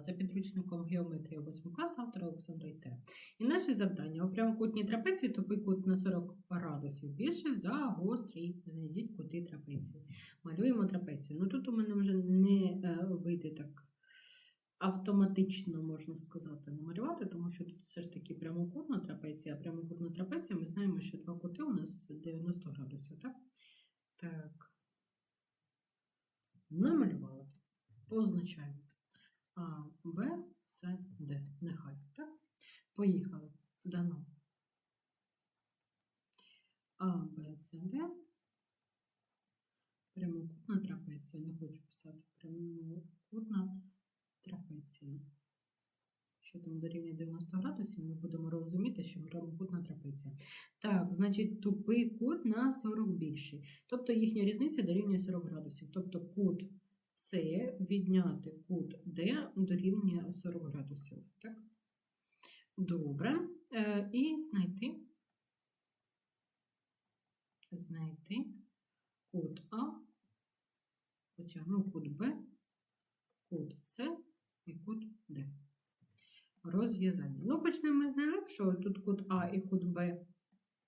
за підручником геометрії 8 класу автора Олександра Істера. І наше завдання у прямокутній трапеції тупий кут на 40 градусів більше за гострий. Знайдіть кути трапеції. Малюємо трапецію. Ну тут у мене вже не е, вийде так автоматично, можна сказати, намалювати, тому що тут все ж таки прямокутна трапеція, а прямокутна трапеція, ми знаємо, що два кути у нас 90 градусів, так? Так. Намалювали. Позначаємо. А, Б, С, Д. Нехай. Так? Поїхали. Дано. А, Б, С, Д. Прямокутна трапеція. Не хочу писати. Прямокутна трапеція. Що там дорівнює 90 градусів, ми будемо розуміти, що прямокутна трапеція. Так, значить, тупий кут на 40 більший. Тобто їхня різниця дорівнює 40 градусів. Тобто кут С відняти кут Д дорівнює 40 градусів. Так? Добре. Е, і знайти, знайти кут А, хоча, кут Б, кут С і кут Д. Розв'язання. Ну, почнемо з найлегшого. Тут кут А і кут Б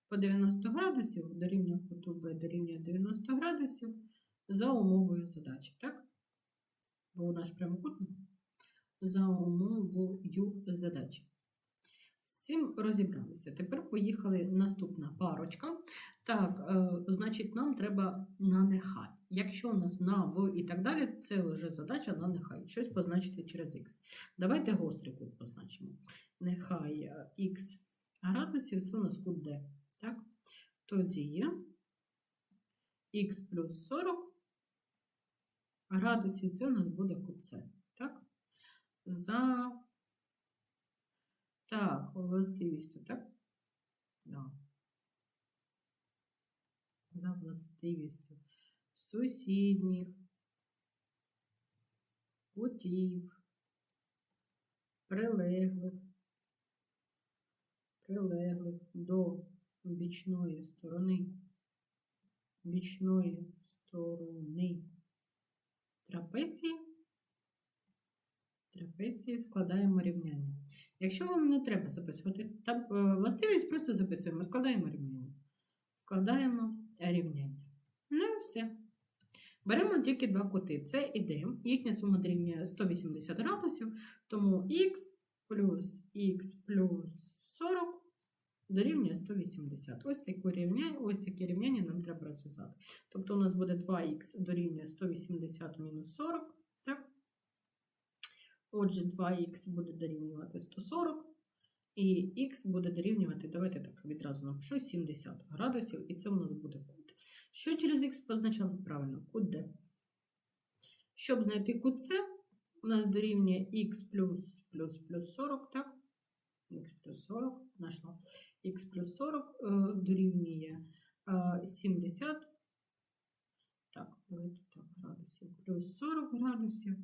по 90 градусів, дорівнює куту Б дорівнює 90 градусів за умовою задачі, так? Бо у нас прямокутник за умовою задачі. З цим розібралися. Тепер поїхали наступна парочка. Так, е, значить, нам треба на нехай. Якщо у нас на в і так далі, це вже задача на нехай. Щось позначити через х. Давайте гострий кут позначимо. Нехай х градусів це у нас кут d. Так? Тоді х плюс 40 градусів це у нас буде кут. Так? За так, властивістю, так? Да. За властивістю сусідніх кутів, прилеглих, прилеглих до бічної сторони, бічної сторони трапеції, трапеції складаємо рівняння. Якщо вам не треба записувати там, е, властивість, просто записуємо, складаємо рівняння. Складаємо рівняння. Ну і все. Беремо тільки два кути. Це і Д. Їхня сума дорівнює 180 градусів, тому х плюс х плюс 40 дорівнює 180. Ось таке рівняння, ось таке рівняння нам треба розв'язати. Тобто у нас буде 2х дорівнює 180 мінус 40. Так? Отже, 2х буде дорівнювати 140, і х буде дорівнювати, давайте так відразу напишу, 70 градусів, і це у нас буде кут. Що через х позначали правильно? Кут d. Щоб знайти кут С, у нас дорівнює х плюс плюс плюс 40, так? х плюс 40, знайшла. Х плюс 40 е, дорівнює е, 70. Так, давайте так, градусів. Плюс 40 градусів.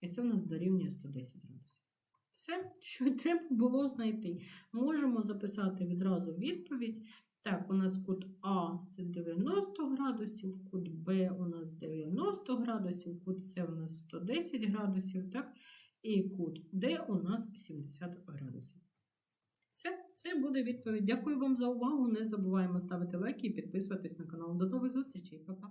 І це у нас дорівнює 110 градусів. Все, що треба було знайти. Можемо записати відразу відповідь. Так, у нас кут А це 90 градусів, кут Б у нас 90 градусів, кут С у нас 110 градусів, так? І кут Д у нас 70 градусів. Все, це буде відповідь. Дякую вам за увагу. Не забуваємо ставити лайки і підписуватись на канал. До нових зустрічей, Па-па!